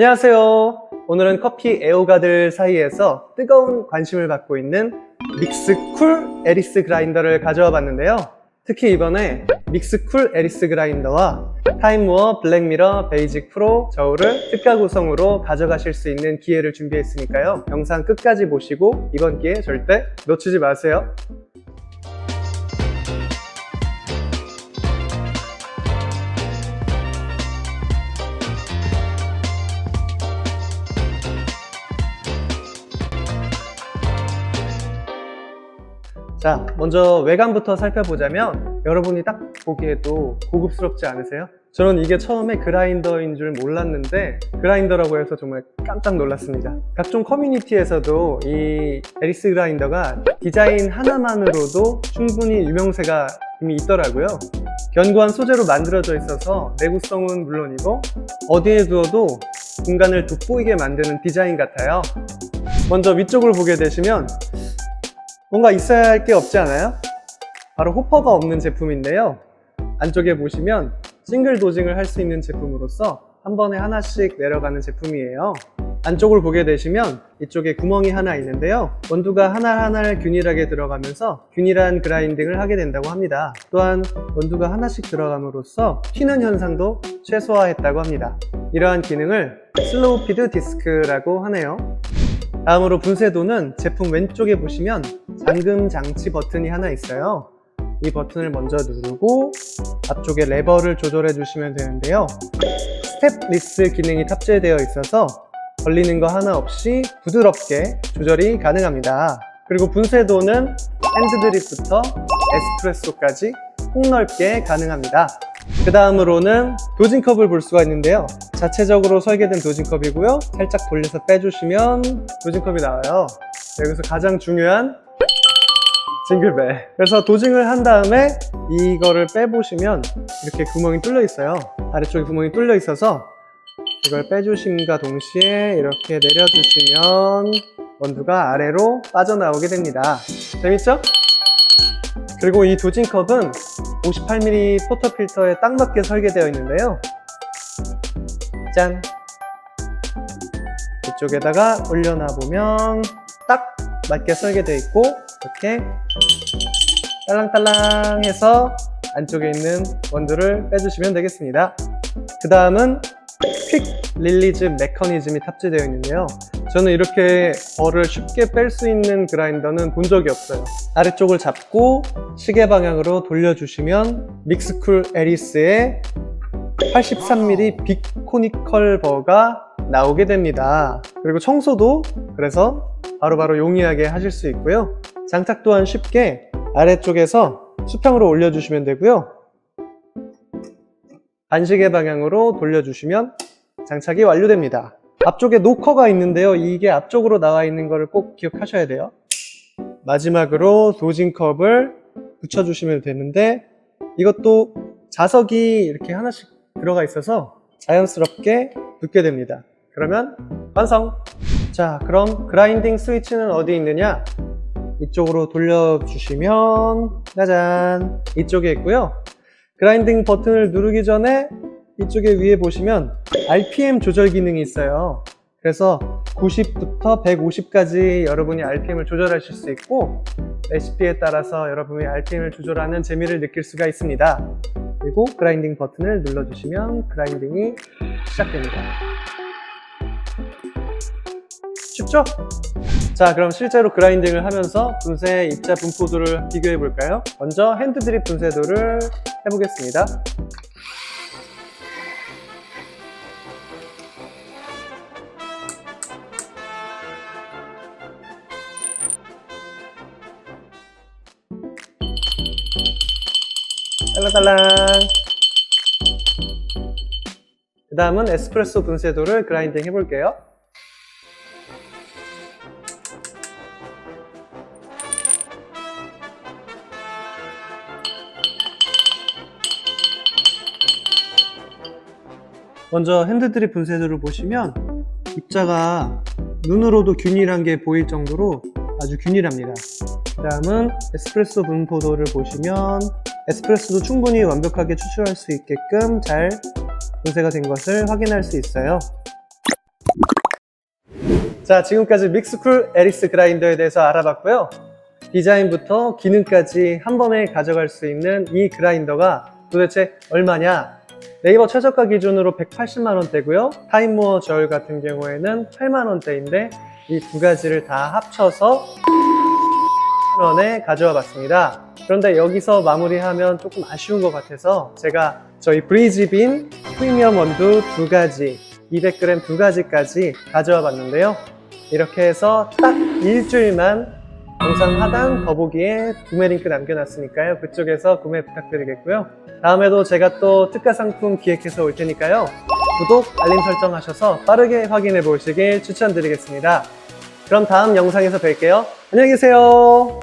안녕하세요. 오늘은 커피 애호가들 사이에서 뜨거운 관심을 받고 있는 믹스 쿨 에리스 그라인더를 가져와 봤는데요. 특히 이번에 믹스 쿨 에리스 그라인더와 타임무어 블랙미러 베이직 프로 저울을 특가 구성으로 가져가실 수 있는 기회를 준비했으니까요. 영상 끝까지 보시고 이번 기회 절대 놓치지 마세요. 자, 먼저 외관부터 살펴보자면 여러분이 딱 보기에도 고급스럽지 않으세요? 저는 이게 처음에 그라인더인 줄 몰랐는데 그라인더라고 해서 정말 깜짝 놀랐습니다. 각종 커뮤니티에서도 이 에리스 그라인더가 디자인 하나만으로도 충분히 유명세가 이미 있더라고요. 견고한 소재로 만들어져 있어서 내구성은 물론이고 어디에 두어도 공간을 돋보이게 만드는 디자인 같아요. 먼저 위쪽을 보게 되시면 뭔가 있어야 할 게 없지 않아요? 바로 호퍼가 없는 제품인데요. 안쪽에 보시면 싱글 도징을 할 수 있는 제품으로서 한 번에 하나씩 내려가는 제품이에요. 안쪽을 보게 되시면 이쪽에 구멍이 하나 있는데요. 원두가 하나하나 균일하게 들어가면서 균일한 그라인딩을 하게 된다고 합니다. 또한 원두가 하나씩 들어감으로써 튀는 현상도 최소화했다고 합니다. 이러한 기능을 슬로우 피드 디스크라고 하네요. 다음으로 분쇄도는 제품 왼쪽에 보시면 잠금 장치 버튼이 하나 있어요. 이 버튼을 먼저 누르고 앞쪽에 레버를 조절해 주시면 되는데요. 스텝 리스 기능이 탑재되어 있어서 걸리는 거 하나 없이 부드럽게 조절이 가능합니다. 그리고 분쇄도는 핸드드립부터 에스프레소까지 폭넓게 가능합니다. 그 다음으로는 도징컵을 볼 수가 있는데요. 자체적으로 설계된 도징컵이고요. 살짝 돌려서 빼주시면 도징컵이 나와요. 네, 여기서 가장 중요한 징글벨. 그래서 도징을 한 다음에 이거를 빼보시면 이렇게 구멍이 뚫려 있어요. 아래쪽에 구멍이 뚫려 있어서 이걸 빼주심과 동시에 이렇게 내려주시면 원두가 아래로 빠져나오게 됩니다. 재밌죠? 그리고 이 도징컵은 58mm 포터 필터에 딱 맞게 설계되어 있는데요. 짠! 이쪽에다가 올려놔 보면 딱 맞게 설계되어 있고 이렇게 딸랑딸랑 해서 안쪽에 있는 원두를 빼주시면 되겠습니다. 그 다음은 퀵 릴리즈 메커니즘이 탑재되어 있는데요. 저는 이렇게 벌을 쉽게 뺄 수 있는 그라인더는 본 적이 없어요. 아래쪽을 잡고 시계 방향으로 돌려주시면 믹스쿨 에리스의 83mm 빅 코니컬 버가 나오게 됩니다. 그리고 청소도 그래서 바로바로 용이하게 하실 수 있고요. 장착 또한 쉽게 아래쪽에서 수평으로 올려주시면 되고요. 반시계 방향으로 돌려주시면 장착이 완료됩니다. 앞쪽에 노커가 있는데요. 이게 앞쪽으로 나와 있는 것을 꼭 기억하셔야 돼요. 마지막으로 도징컵을 붙여주시면 되는데 이것도 자석이 이렇게 하나씩 들어가 있어서 자연스럽게 붙게 됩니다. 그러면 완성! 자, 그럼 그라인딩 스위치는 어디 있느냐? 이쪽으로 돌려주시면 짜잔! 이쪽에 있고요. 그라인딩 버튼을 누르기 전에 이쪽에 위에 보시면 RPM 조절 기능이 있어요. 그래서 90부터 150까지 여러분이 RPM을 조절하실 수 있고 레시피에 따라서 여러분이 RPM을 조절하는 재미를 느낄 수가 있습니다. 그리고 그라인딩 버튼을 눌러주시면 그라인딩이 시작됩니다. 쉽죠? 자, 그럼 실제로 그라인딩을 하면서 분쇄 입자 분포도를 비교해 볼까요? 먼저 핸드드립 분쇄도를 해보겠습니다. 딸랑딸랑. 그 다음은 에스프레소 분쇄도를 그라인딩 해볼게요. 먼저 핸드드립 분쇄도를 보시면 입자가 눈으로도 균일한 게 보일 정도로 아주 균일합니다. 그 다음은 에스프레소 분포도를 보시면 에스프레소도 충분히 완벽하게 추출할 수 있게끔 잘 분쇄가 된 것을 확인할 수 있어요. 자, 지금까지 믹스쿨 에리스 그라인더에 대해서 알아봤고요. 디자인부터 기능까지 한 번에 가져갈 수 있는 이 그라인더가 도대체 얼마냐? 네이버 최저가 기준으로 180만 원대고요. 타임모어 저울 같은 경우에는 8만 원대인데 이 두 가지를 다 합쳐서 1만 원에 가져와 봤습니다. 그런데 여기서 마무리하면 조금 아쉬운 것 같아서 제가 저희 브리지빈 프리미엄 원두 두 가지 200g 두 가지까지 가져와 봤는데요. 이렇게 해서 딱 일주일만 영상 하단 더보기에 구매 링크 남겨놨으니까요. 그쪽에서 구매 부탁드리겠고요. 다음에도 제가 또 특가 상품 기획해서 올 테니까요. 구독, 알림 설정하셔서 빠르게 확인해 보시길 추천드리겠습니다. 그럼 다음 영상에서 뵐게요. 안녕히 계세요.